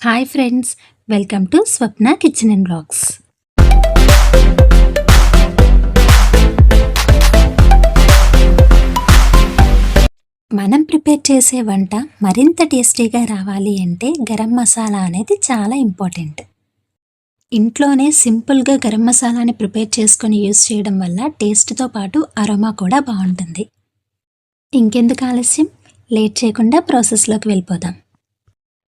Hi friends welcome to Swapna kitchen and blogs మనం prepare చేసే వంట మరింత టేస్టీగా రావాలి అంటే గరం మసాలా అనేది చాలా ఇంపార్టెంట్ ఇంట్లోనే సింపుల్గా గరం మసాలాని ప్రిపేర్ చేసుకొని యూస్ చేయడం వల్ల టేస్ట్తో పాటు అరోమా కూడా బాగుంటుంది. ఇంకెందుకు ఆలస్యం? లేట్ చేయకుండా ప్రాసెస్లోకి వెళ్ళిపోదాం.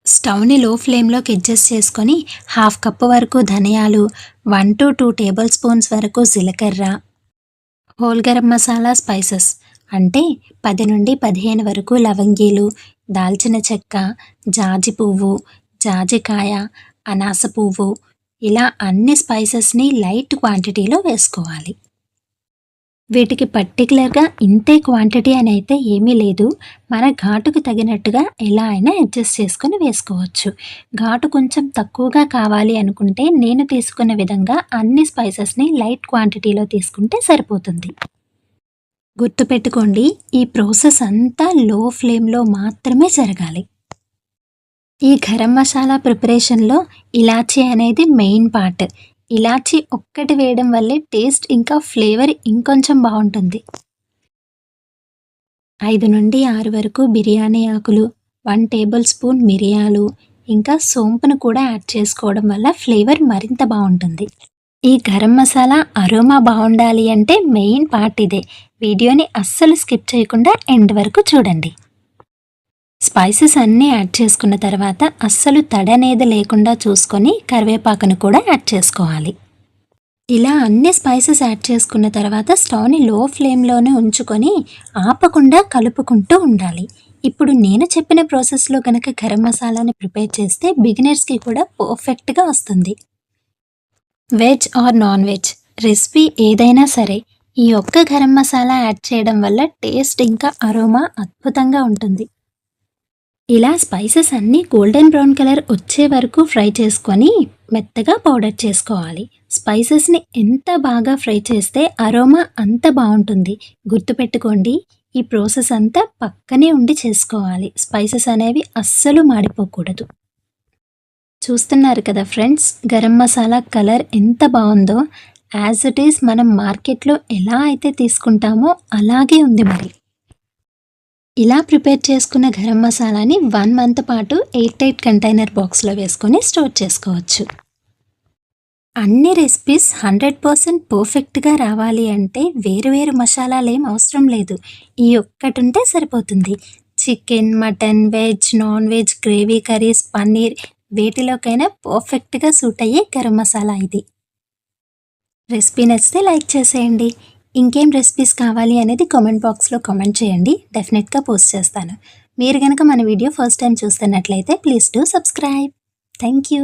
స్టవ్ని లో ఫ్లేమ్లోకి అడ్జస్ట్ చేసుకొని హాఫ్ కప్ వరకు ధనియాలు one to two table spoons వరకు జీలకర్ర హోల్ గరం మసాలా స్పైసెస్ అంటే పది నుండి పదిహేను వరకు లవంగీలు దాల్చిన చెక్క జాజి పువ్వు జాజికాయ అనాస పువ్వు ఇలా అన్ని స్పైసెస్ని లైట్ క్వాంటిటీలో వేసుకోవాలి. వీటికి పర్టికులర్గా ఇంతే క్వాంటిటీ అని అయితే ఏమీ లేదు. మన ఘాటుకు తగినట్టుగా ఎలా అయినా అడ్జస్ట్ చేసుకొని వేసుకోవచ్చు. ఘాటు కొంచెం తక్కువగా కావాలి అనుకుంటే నేను తీసుకున్న విధంగా అన్ని స్పైసెస్ని లైట్ క్వాంటిటీలో తీసుకుంటే సరిపోతుంది. గుర్తుపెట్టుకోండి ఈ ప్రాసెస్ అంతా లో ఫ్లేమ్లో మాత్రమే జరగాలి. ఈ గరం మసాలా ప్రిపరేషన్లో ఇలాచీ అనేది మెయిన్ పార్ట్ ఇలాచీ ఒక్కటి వేయడం వల్లే టేస్ట్ ఇంకా ఫ్లేవర్ ఇంకొంచెం బాగుంటుంది. ఐదు నుండి ఆరు వరకు బిర్యానీ ఆకులు వన్ టేబుల్ స్పూన్ మిరియాలు ఇంకా సోంపును కూడా యాడ్ చేసుకోవడం వల్ల ఫ్లేవర్ మరింత బాగుంటుంది. ఈ గరం మసాలా అరోమా బాగుండాలి అంటే మెయిన్ పార్ట్ ఇదే. వీడియోని అస్సలు స్కిప్ చేయకుండా ఎండ్ వరకు చూడండి. స్పైసెస్ అన్నీ యాడ్ చేసుకున్న తర్వాత అస్సలు తడనేది లేకుండా చూసుకొని కరివేపాకును కూడా యాడ్ చేసుకోవాలి. ఇలా అన్ని స్పైసెస్ యాడ్ చేసుకున్న తర్వాత స్టవ్ని లో ఫ్లేమ్లోనే ఉంచుకొని ఆపకుండా కలుపుకుంటూ ఉండాలి. ఇప్పుడు నేను చెప్పిన ప్రాసెస్లో కనుక గరం మసాలాని ప్రిపేర్ చేస్తే బిగినర్స్కి కూడా పర్ఫెక్ట్గా వస్తుంది. Veg or non veg recipe ఏదైనా సరే ఈ ఒక్క గరం మసాలా యాడ్ చేయడం వల్ల టేస్ట్ ఇంకా అరోమా అద్భుతంగా ఉంటుంది. ఇలా స్పైసెస్ అన్నీ గోల్డెన్ బ్రౌన్ కలర్ వచ్చే వరకు ఫ్రై చేసుకొని మెత్తగా పౌడర్ చేసుకోవాలి. స్పైసెస్ని ఎంత బాగా ఫ్రై చేస్తే అరోమా అంత బాగుంటుంది. గుర్తుపెట్టుకోండి ఈ ప్రాసెస్ అంతా పక్కనే ఉండి చేసుకోవాలి. స్పైసెస్ అనేవి అస్సలు మాడిపోకూడదు. చూస్తున్నారు కదా ఫ్రెండ్స్ గరం మసాలా కలర్ ఎంత బాగుందో? యాజ్ ఇట్ ఈస్ మనం మార్కెట్లో ఎలా అయితే తీసుకుంటామో అలాగే ఉంది మరి. ఇలా ప్రిపేర్ చేసుకున్న గరం మసాలాని వన్ మంత్ పాటు ఎయిట్ ఎయిట్ కంటైనర్ బాక్స్లో వేసుకొని స్టోర్ చేసుకోవచ్చు. అన్ని రెసిపీస్ హండ్రెడ్ పర్సెంట్ పర్ఫెక్ట్గా రావాలి అంటే వేరు వేరు మసాలాలు ఏం అవసరం లేదు. ఈ ఒక్కటి ఉంటే సరిపోతుంది. Chicken mutton veg non veg gravy curries paneer వేటిలోకైనా పర్ఫెక్ట్గా సూట్ అయ్యే గరం మసాలా ఇది. రెసిపీ నచ్చితే లైక్ చేసేయండి. ఇంకేం రెసిపీస్ కావాలి అనేది కామెంట్ బాక్స్లో కామెంట్ చేయండి. డెఫినెట్గా పోస్ట్ చేస్తాను. మీరు కనుక మన వీడియో ఫస్ట్ టైం చూస్తున్నట్లయితే please do subscribe thank you